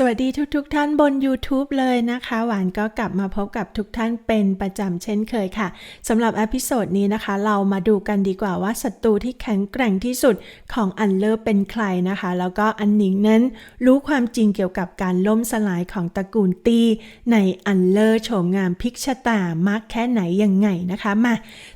สวัสดีทุกๆทท่านบน YouTube เลยนะคะ หวานก็กลับมาพบกับทุกท่านเป็นประจำเช่นเคยค่ะสำหรับอพิโซดนี้นะคะ เรามาดูกันดีกว่าว่าศัตรูที่แข็งแกร่งที่สุดของอันเลอร์เป็นใครนะคะ แล้วก็อันหนิงนั้นรู้ความจริงเกี่ยวกับการล่มสลายของตระกูลตี ในอันเลอร์โฉมงามพิกชะตามากแค่ไหนยังไงนะคะมา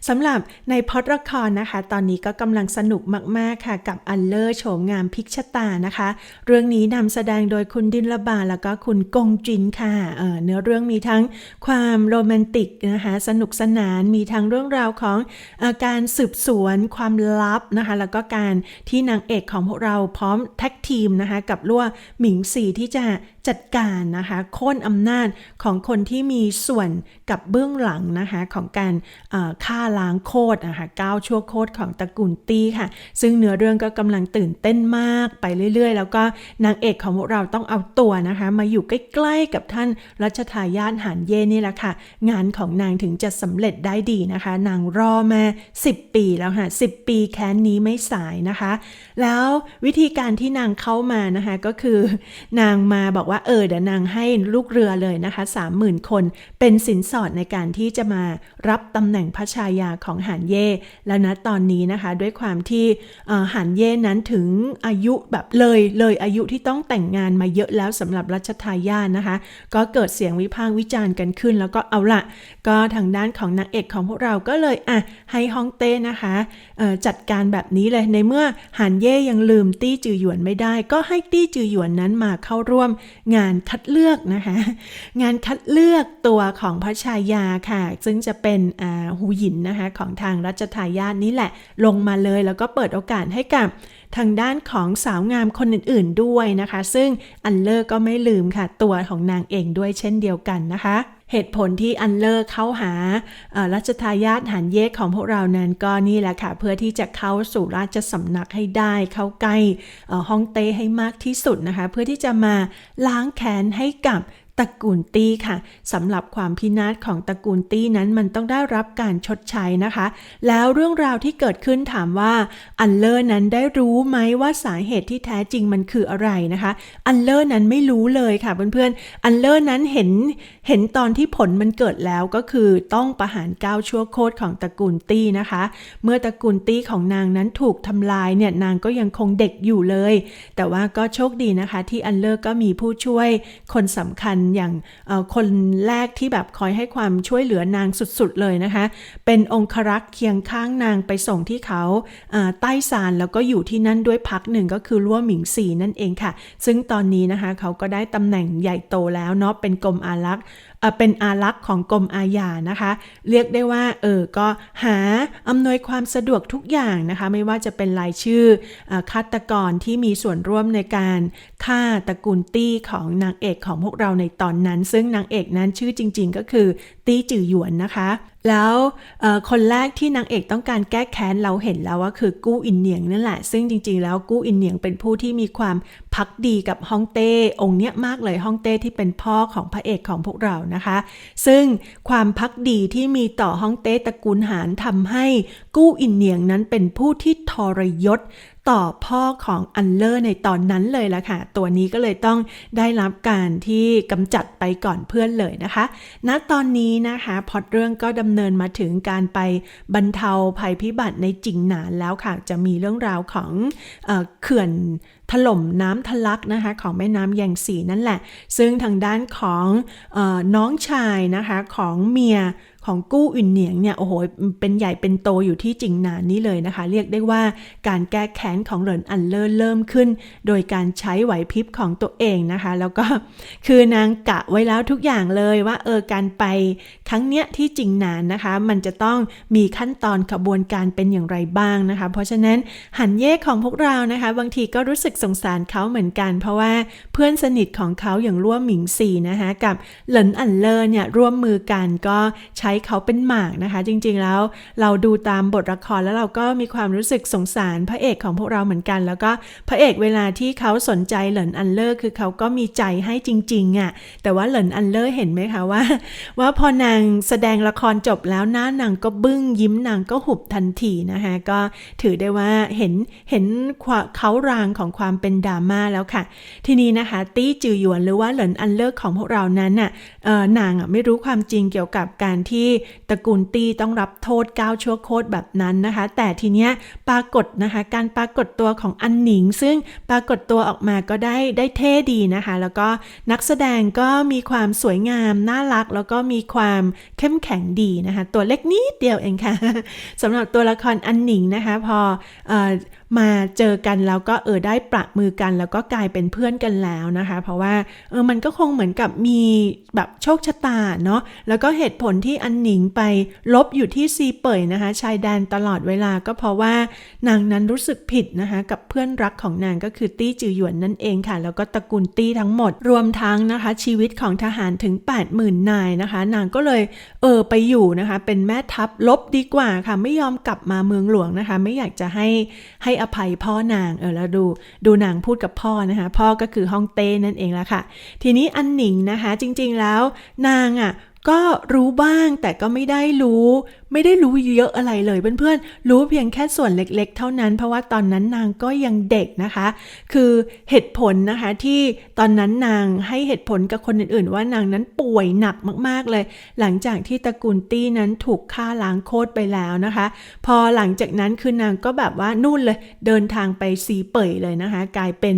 สำหรับในพอดละครนะคะ ตอนนี้ก็กำลังสนุกมากๆค่ะ กับอันเลอร์โฉมงามพิกชะตานะคะ เรื่องนี้นำแสดงโดยคุณดินละบาแล้วก็คุณกงจินค่ะเเนื้อเรื่องมีทั้งความโรแมนติกนะคะสนุกสนานมีทั้งเรื่องราวของอการสืบสวนความลับนะคะแล้วก็การที่นางเอกของพวกเราพร้อมแท็กทีมนะคะกับลั่วหมิงสีที่จะ จัดการนะคะโค่นอำนาจของคนที่มีส่วนกับเบื้องหลังนะคะของการฆ่าล้างโคตรนะคะก้าวชั่วโคตรของตระกูลตีค่ะ ซึ่งเนื้อเรื่องก็กำลังตื่นเต้นมากไปเรื่อย ๆ แล้วก็นางเอกของพวกเราต้องเอาตัวนะคะมาอยู่ใกล้ๆกับท่านรัชทายาทหานเย่นี่แหละค่ะ งานของนางถึงจะสำเร็จได้ดีนะคะ นางรอมา 10 ปีแล้วค่ะ 10 ปีแค้นนี้ไม่สายนะคะ แล้ววิธีการที่นางเข้ามานะคะก็คือนางมาบอกว่าว่าเออเดี๋ยวนางให้ลูกเรือเลยนะคะ30,000 คน เป็นสินสอดในการที่จะมารับตำแหน่งพระชายาของหานเย่แล้วนะตอนนี้นะคะด้วยความที่หานเย่นั้นถึงอายุแบบเลยเลยอายุที่ต้องแต่งงานมาเยอะแล้วสำหรับรัชทายาทนะคะ ก็เกิดเสียงวิพากษ์วิจารณ์กันขึ้น แล้วก็เอาละก็ทางด้านของนางเอกของพวกเราก็เลยอะให้ฮ่องเต้นะคะจัดการแบบนี้เลยในเมื่อหานเย่ยังลืมตี้จือหยวนไม่ได้ ก็ให้ตี้จือหยวนนั้นมาเข้าร่วมงานคัดเลือกนะคะ งานคัดเลือกตัวของพระชายาค่ะ ซึ่งจะเป็นหูหยินนะคะของทางรัชทายาทนี้แหละลงมาเลยแล้วก็เปิดโอกาสให้กับทางด้านของสาวงามคนอื่นๆด้วยนะคะ ซึ่งอันเลอร์ก็ไม่ลืมค่ะ ตัวของนางเองด้วยเช่นเดียวกันนะคะ เหตุผลที่อันเลอร์เข้าหารัชทายาทหันเยกของพวกเรานั้นก็นี่แหละค่ะ เพื่อที่จะเข้าสู่ราชสำนักให้ได้เข้าใกล้ฮ่องเต้ให้มากที่สุดนะคะ เพื่อที่จะมาล้างแค้นให้กับ ระกูลตี้ค่ะสำหรับความพินาศของตระกูลตี้นั้นมันต้องได้รับการชดใช้นะคะ แล้วเรื่องราวที่เกิดขึ้นถามว่าอันเลอร์นั้นได้รู้ไหมว่าสาเหตุที่แท้จริงมันคืออะไรนะคะ อันเลอร์นั้นไม่รู้เลยค่ะเพื่อนๆอันเลอร์นั้นเห็นเห็นตอนที่ผลมันเกิดแล้วก็คือต้องประหารก้าวชั่วโคตรของตระกูลตี้นะคะ เมื่อตระกูลตี้ของนางนั้นถูกทำลายเนี่ยนางก็ยังคงเด็กอยู่เลย แต่ว่าก็โชคดีนะคะ ที่อันเลอร์ก็มีผู้ช่วยคนสำคัญอย่างคนแรกที่แบบคอยให้ความช่วยเหลือนางสุดๆเลยนะคะ เป็นองครักษ์เคียงข้างนางไปส่งที่เขาใต้ศาลแล้วก็อยู่ที่นั่นด้วยพักหนึ่งก็คือล้วหมิงสีนั่นเองค่ะ ซึ่งตอนนี้นะคะเขาก็ได้ตำแหน่งใหญ่โตแล้วเนาะเป็นกรมอารักษ์เป็นอารักษ์ของกรมอาญานะคะ เรียกได้ว่าเออก็หาอำนวยความสะดวกทุกอย่างนะคะ ไม่ว่าจะเป็นรายชื่อฆาตกรที่มีส่วนร่วมในการฆ่าตระกูลตี้ของนางเอกของพวกเราในตอนนั้น ซึ่งนางเอกนั้นชื่อจริง ๆ ก็คือตี้จือหยวนนะคะ แล้วคนแรกที่นางเอกต้องการแก้แค้นเราเห็นแล้วว่าคือกู้อินเนียงนั่นแหละ ซึ่งจริงๆ แล้วกู้อินเนียงเป็นผู้ที่มีความพักดีกับฮ่องเต้องค์เนี้ยมากเลยฮ่องเต้ที่เป็นพ่อของพระเอกของพวกเรานะคะ ซึ่งความพักดีที่มีต่อฮ่องเต้ตระกูลหานทำให้กู้อินเนียงนั้นเป็นผู้ที่ทรยศต่อพ่อของอันเลอร์ในตอนนั้นเลยละค่ะ ตัวนี้ก็เลยต้องได้รับการที่กำจัดไปก่อนเพื่อนเลยนะคะ ณตอนนี้นะคะพอดเรื่องก็ดำเนินมาถึงการไปบรรเทาภัยพิบัติในจิงหนานแล้วค่ะ จะมีเรื่องราวของเอเขื่อน ถล่มน้ำทะลักนะคะของแม่น้ำแยงสีนั่นแหละ ซึ่งทางด้านของอน้องชายนะคะของเมียของกู้อินเหนียงเนี่ยโอ้โหเป็นใหญ่เป็นโตอยู่ที่จิงนานนี้เลยนะคะ เรียกได้ว่าการแก้แค้นของเหรินอันเลอร์เริ่มขึ้น โดยการใช้ไหวพริบของตัวเองนะคะ แล้วก็คือนางกะไว้แล้วทุกอย่างเลยว่าเออการไปครั้งเนี้ยที่จิงนานนะคะ มันจะต้องมีขั้นตอนขบวนการเป็นอย่างไรบ้างนะคะ เพราะฉะนั้นหันเย่ของพวกเรานะคะ บางทีก็รู้สึกสงสารเขาเหมือนกัน เพราะว่าเพื่อนสนิทของเขาอย่างร่วมหมิงซีนะคะกับเหลินอันเลอร์เนี่ยร่วมมือกันก็ใช้เขาเป็นหมากนะคะ จริงๆแล้วเราดูตามบทละครแล้วเราก็มีความรู้สึกสงสารพระเอกของพวกเราเหมือนกัน แล้วก็พระเอกเวลาที่เขาสนใจเหลินอันเลอร์คือเขาก็มีใจให้จริงๆอะ่ะแต่ว่าเหลินอันเลอร์เห็นไหมคะว่า ว่าพอนางแสดงละครจบแล้วหน้านางก็บึ้งยิ้มนางก็หุบทันทีนะคะก็ถือได้ว่าเห็นเห็นเขารางของความความเป็นดราม่าแล้วค่ะ ทีนี้นะคะ ตี้จือหยวนหรือว่าเหลินอันเลิกของพวกเรานั้นน่ะนางอะไม่รู้ความจริงเกี่ยวกับการที่ตระกูลตี้ต้องรับโทษก้าวชั่วโคตรแบบนั้นนะคะ แต่ทีเนี้ยปรากฏนะคะ การปรากฏตัวของอันหนิง ซึ่งปรากฏตัวออกมาก็ได้ได้เท่ดีนะคะ แล้วก็นักแสดงก็มีความสวยงามน่ารัก แล้วก็มีความเข้มแข็งดีนะคะ ตัวเล็กนิดเดียวเองค่ะสำหรับตัวละครอันหนิงนะคะ พออ มาเจอกันแล้วก็เออได้ประมือกันแล้วก็กลายเป็นเพื่อนกันแล้วนะคะ เพราะว่าเออมันก็คงเหมือนกับมีแบบโชคชะตาเนาะแล้วก็เหตุผลที่อันหนิงไปลบอยู่ที่ซีเป่ยนะคะ ชายแดนตลอดเวลาก็เพราะว่านางนั้นรู้สึกผิดนะคะ กับเพื่อนรักของนางก็คือตี้จือหยวนนั่นเองค่ะ แล้วก็ตระกูลตี้ทั้งหมดรวมทั้งนะคะ ชีวิตของทหารถึง 80,000 นายนะคะ นางก็เลยเออไปอยู่นะคะ เป็นแม่ทัพลบดีกว่าค่ะ ไม่ยอมกลับมาเมืองหลวงนะคะ ไม่อยากจะให้ให้อภัยพ่อนางเออแล้วดูดูนางพูดกับพ่อนะคะ พ่อก็คือฮ่องเต้นั่นเองละค่ะ ทีนี้อันหนิงนะคะ จริงๆแล้วนางอะ ก็รู้บ้างแต่ก็ไม่ได้รู้ ไม่ได้รู้เยอะอะไรเลยเพื่อนๆ รู้เพียงแค่ส่วนเล็กๆ เท่านั้น เพราะว่าตอนนั้นนางก็ยังเด็กนะคะ คือเหตุผลนะคะที่ตอนนั้นนางให้เหตุผลกับคนอื่นๆ ว่านางนั้นป่วยหนักมากๆเลย หลังจากที่ตระกูลตี้นั้นถูกฆ่าล้างโคตรไปแล้วนะคะ พอหลังจากนั้นคือนางก็แบบว่านู่นเลย เดินทางไปซีเป่ยเลยนะคะ กลายเป็น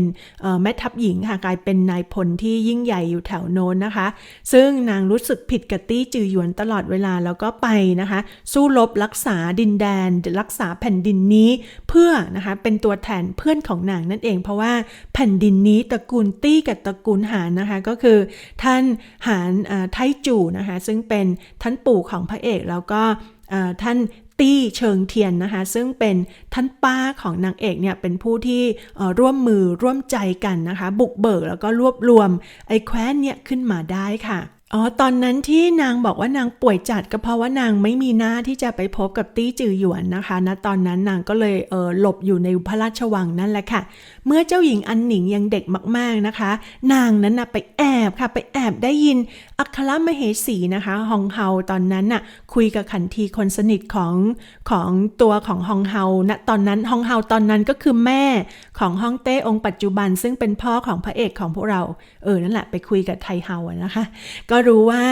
แม่ทัพหญิงค่ะกลายเป็นนายพลที่ยิ่งใหญ่อยู่แถวโน้นนะคะ ซึ่งนางรู้สึกผิดกับตี้จือหยวนตลอดเวลาแล้วก็ไปนะคะ สู้รบรักษาดินแดน รักษาแผ่นดินนี้เพื่อนะคะเป็นตัวแทนเพื่อนของนางนั่นเอง เพราะว่าแผ่นดินนี้ตระกูลตี้กับตระกูลหานนะคะก็คือท่านหานไทจูนะคะซึ่งเป็นท่านปู่ของพระเอกแล้วก็ท่านตี้เชิงเทียนนะคะ ซึ่งเป็นท่านป้าของนางเอกเนี่ยเป็นผู้ที่ร่วมมือร่วมใจกันนะคะ บุกเบิกแล้วก็รวบรวมไอ้แคว้นเนี่ยขึ้นมาได้ค่ะ อ๋อ ตอนนั้นที่นางบอกว่านางป่วยจัดก็เพราะว่านางไม่มีหน้าที่จะไปพบกับตี้จือหยวนนะคะณตอนนั้นนางก็เลยเออหลบอยู่ในพระราชวังนั่นแหละค่ะ เมื่อเจ้าหญิงอันหนิงยังเด็กมากๆนะคะ นางนั้นนะไปแอบค่ะ ไปแอบได้ยินอัครมเหสีนะคะฮองเฮาตอนนั้นน่ะคุยกับขันทีคนสนิทของของตัวของฮองเฮาณตอนนั้นฮองเฮาตอนนั้นก็คือแม่ของฮ่องเต้องค์ปัจจุบัน ซึ่งเป็นพ่อของพระเอกของพวกเราเออนั่นแหละไปคุยกับไทเฮาอะนะคะก็รู้ว่า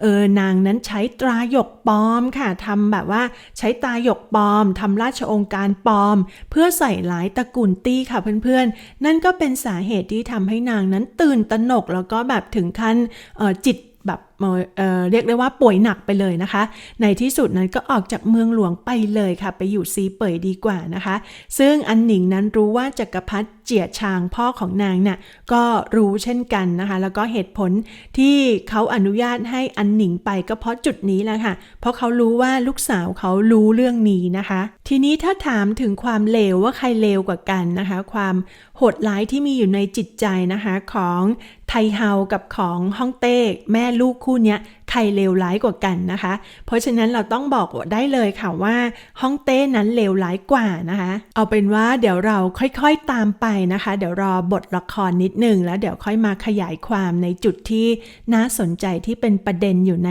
เออนางนั้นใช้ตราหยกปลอมค่ะทำแบบว่าใช้ตราหยกปลอมทำราชองค์การปลอม เพื่อใส่หลายตระกูลตี้ค่ะเพื่อนๆ นั่นก็เป็นสาเหตุที่ทำให้นางนั้นตื่นตระหนกแล้วก็แบบถึงขั้นออจิตแบบ เเรียกได้ว่าป่วยหนักไปเลยนะคะ ในที่สุดนั้นก็ออกจากเมืองหลวงไปเลยค่ะ ไปอยู่ซีเป่ยดีกว่านะคะ ซึ่งอันหนิงนั้นรู้ว่าจักรพรรดิเจียชางพ่อของนางน่ะก็รู้เช่นกันนะคะ แล้วก็เหตุผลที่เขาอนุญาตให้อันหนิงไปก็เพราะจุดนี้แหละค่ะ เพราะเขารู้ว่าลูกสาวเขารู้เรื่องนี้นะคะ ทีนี้ถ้าถามถึงความเลวว่าใครเลวกว่ากันนะคะ ความโหดร้ายที่มีอยู่ในจิตใจนะคะของไทเฮากับของฮ่องเต้แม่ลูกคู่คู่เนี้ย ใครเลวร้ายกว่ากันนะคะ เพราะฉะนั้นเราต้องบอกได้เลยค่ะว่าฮ่องเต้นั้นเลวร้ายกว่านะคะ เอาเป็นว่าเดี๋ยวเราค่อยๆตามไปนะคะ เดี๋ยวรอบทละครนิดนึงแล้วเดี๋ยวค่อยมาขยายความในจุดที่น่าสนใจที่เป็นประเด็นอยู่ใน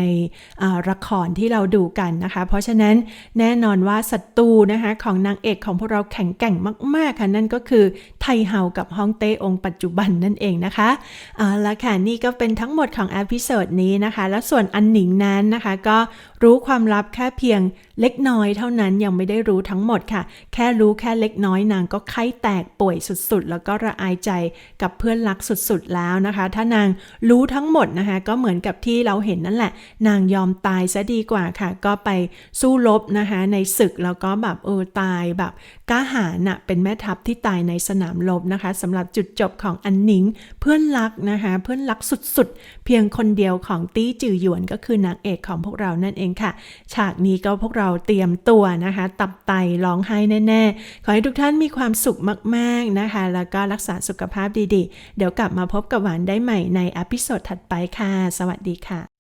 ละครที่เราดูกันนะคะ เพราะฉะนั้นแน่นอนว่าศัตรูนะคะของนางเอกของพวกเราแข็งแกร่งมากๆค่ะนั่นก็คือไทเฮากับฮ่องเต้องค์ปัจจุบันนั่นเองนะคะเอาละค่ะนี่ก็เป็นทั้งหมดของอพิโซดนี้นะคะ แล้วส่วนอันหนิงนั้นนะคะ ก็รู้ความลับแค่เพียง เล็กน้อยเท่านั้นยังไม่ได้รู้ทั้งหมดค่ะ แค่รู้แค่เล็กน้อยนางก็ไข้แตกป่วยสุดๆ แล้วก็ระอายใจกับเพื่อนรักสุดๆแล้วนะคะ ถ้านางรู้ทั้งหมดนะคะ ก็เหมือนกับที่เราเห็นนั่นแหละ นางยอมตายซะดีกว่าค่ะ ก็ไปสู้รบนะคะ ในศึกแล้วก็แบบเออตายแบบกล้าหาญน่ะเป็นแม่ทัพที่ตายในสนามรบนะคะสำหรับจุดจบของอันหนิง เพื่อนรักนะคะเพื่อนรักสุดๆ เพียงคนเดียวของตี้จือหยวนก็คือนางเอกของพวกเรานั่นเองค่ะ ฉากนี้ก็พวกเราเราเตรียมตัวนะคะ ตับไตร้องไห้แน่ ๆ ขอให้ทุกท่านมีความสุขมาก ๆนะคะ แล้วก็รักษาสุขภาพดีๆ เดี๋ยวกลับมาพบกับหวานได้ใหม่ในอพิโซดถัดไปค่ะ สวัสดีค่ะ